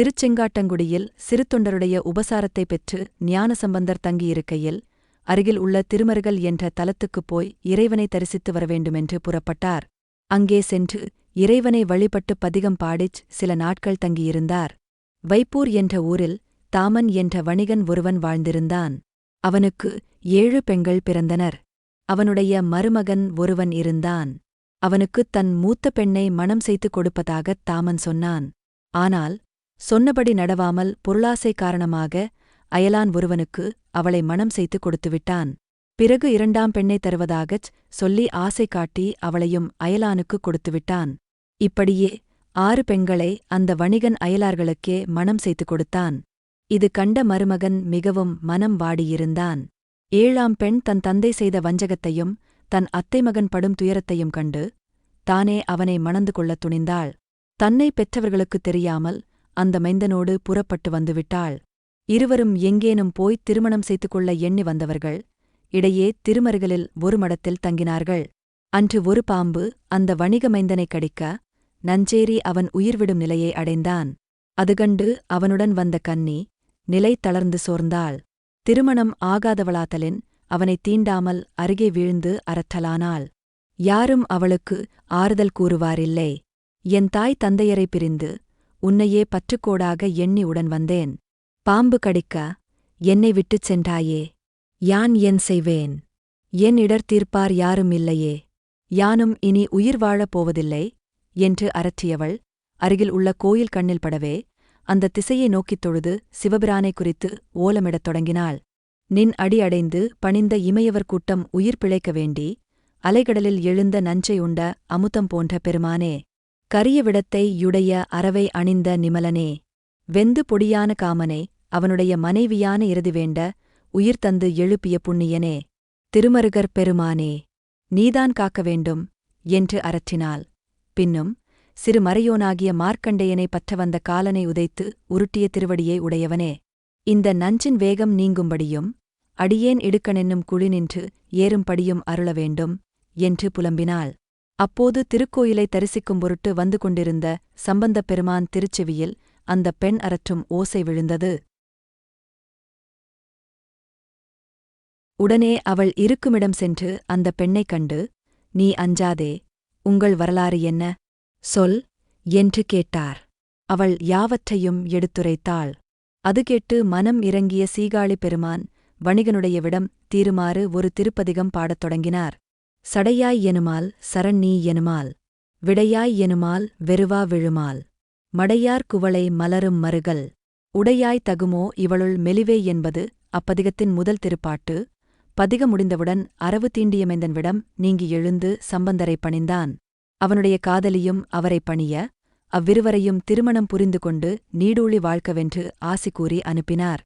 திருச்செங்காட்டங்குடியில் சிறு தொண்டருடைய உபசாரத்தை பெற்று ஞானசம்பந்தர் தங்கியிருக்கையில் அருகில் உள்ள திருமருகல் என்ற தலத்துக்குப் போய் இறைவனை தரிசித்து வரவேண்டுமென்று புறப்பட்டார். அங்கே சென்று இறைவனை வழிபட்டு பதிகம் பாடிச் சில நாட்கள் தங்கியிருந்தார். வைப்பூர் என்ற ஊரில் தாமன் என்ற வணிகன் ஒருவன் வாழ்ந்திருந்தான். அவனுக்கு ஏழு பெண்கள் பிறந்தனர். அவனுடைய மருமகன் ஒருவன் இருந்தான். அவனுக்குத் தன் மூத்த பெண்ணை மணம் செய்து கொடுப்பதாகத் தாமன் சொன்னான். ஆனால் சொன்னபடி நடவாமல் பொருளாசை காரணமாக அயலான் ஒருவனுக்கு அவளை மணம் செய்து கொடுத்துவிட்டான். பிறகு இரண்டாம் பெண்ணை தருவதாகச் சொல்லி ஆசை காட்டி அவளையும் அயலானுக்குக் கொடுத்துவிட்டான். இப்படியே ஆறு பெண்களை அந்த வணிகன் அயலார்களுக்கே மணம் செய்து கொடுத்தான். இது கண்ட மருமகன் மிகவும் மனம் வாடியிருந்தான். ஏழாம் பெண் தன் தந்தை செய்த வஞ்சகத்தையும் தன் அத்தை மகன் படும் துயரத்தையும் கண்டு தானே அவனை மணந்து கொள்ளத் துணிந்தாள். தன்னை பெற்றவர்களுக்குத் தெரியாமல் அந்த மைந்தனோடு புறப்பட்டு வந்துவிட்டாள். இருவரும் எங்கேனும் போய் திருமணம் செய்து கொள்ள எண்ணி வந்தவர்கள் இடையே திருமருகலில் ஒரு மடத்தில் தங்கினார்கள். அன்று ஒரு பாம்பு அந்த வணிக மைந்தனைக் கடிக்க நஞ்சேரி அவன் உயிர்விடும் நிலையை அடைந்தான். அதுகண்டு அவனுடன் வந்த கன்னி நிலை தளர்ந்து சோர்ந்தாள். திருமணம் ஆகாதவளாதலின் அவனைத் தீண்டாமல் அருகே வீழ்ந்து அரற்றலானாள். யாரும் அவளுக்கு ஆறுதல் கூறுவாரில்லை. என் தாய் தந்தையரை பிரிந்து உன்னையே பற்றுக்கோடாக எண்ணி உடன் வந்தேன். பாம்பு கடிக்க என்னை விட்டுச் சென்றாயே. யான் என் செய்வேன்? என் இடர் தீர்ப்பார் யாரும் இல்லையே. யானும் இனி உயிர் வாழப் போவதில்லை என்று அரற்றியவள் அருகில் உள்ள கோயில் கண்ணில் படவே அந்த திசையை நோக்கித் தொழுது சிவபிரானை குறித்து ஓலமிடத் தொடங்கினாள். நின் அடி அடைந்து பணிந்த இமையவர் கூட்டம் உயிர் பிழைக்க வேண்டி அலைகடலில் எழுந்த நஞ்சை உண்ட அமுதம் போன்ற பெருமானே கரிய விடத்தை யுடைய அறவை அணிந்த நிமலனே வெந்து பொடியான காமனே அவனுடைய மனைவியான இறுதி வேண்ட உயிர் தந்து எழுப்பிய புண்ணியனே திருமருகர் பெருமானே நீதான் காக்க வேண்டும் என்று அரற்றினாள். பின்னும் சிறு மறையோனாகிய மார்க்கண்டேயனை பற்ற வந்த காலனை உதைத்து உருட்டிய திருவடியை உடையவனே இந்த நஞ்சின் வேகம் நீங்கும்படியும் அடியேன் இடுக்கனென்னும் குழி நின்று ஏறும்படியும் அருள வேண்டும் என்று புலம்பினாள். அப்போது திருக்கோயிலை தரிசிக்கும் பொருட்டு வந்து கொண்டிருந்த சம்பந்தப் பெருமான் திருச்செவியில் அந்த பெண் அரற்றும் ஓசை விழுந்தது. உடனே அவள் இருக்குமிடம் சென்று அந்த பெண்ணைக் கண்டு நீ அஞ்சாதே உங்கள் வரலாறு என்ன? சொல் என்று கேட்டார். அவள் யாவற்றையும் எடுத்துரைத்தாள். அது கேட்டு மனம் இறங்கிய சீகாழி பெருமான் வணிகனுடைய விடம் தீருமாறு ஒரு திருப்பதிகம் பாடத் தொடங்கினார். சடையாய் எனுமால் சரண் நீ எனுமால் விடையாய் எனுமால் வெறுவா விழுமால். மடையார் குவளை மலரும் மறுகள் உடையாய் தகுமோ இவளுள் மெலிவே என்பது அப்பதிகத்தின் முதல் திருப்பாட்டு. பதிக முடிந்தவுடன் அரவு தீண்டியமைந்தன் விடம் நீங்கி எழுந்து சம்பந்தரை பணிந்தான். அவனுடைய காதலியும் அவரை பணிய அவ்விருவரையும் திருமணம் புரிந்து கொண்டு நீடூழி வாழ்க்கவென்று ஆசி கூறி அனுப்பினார்.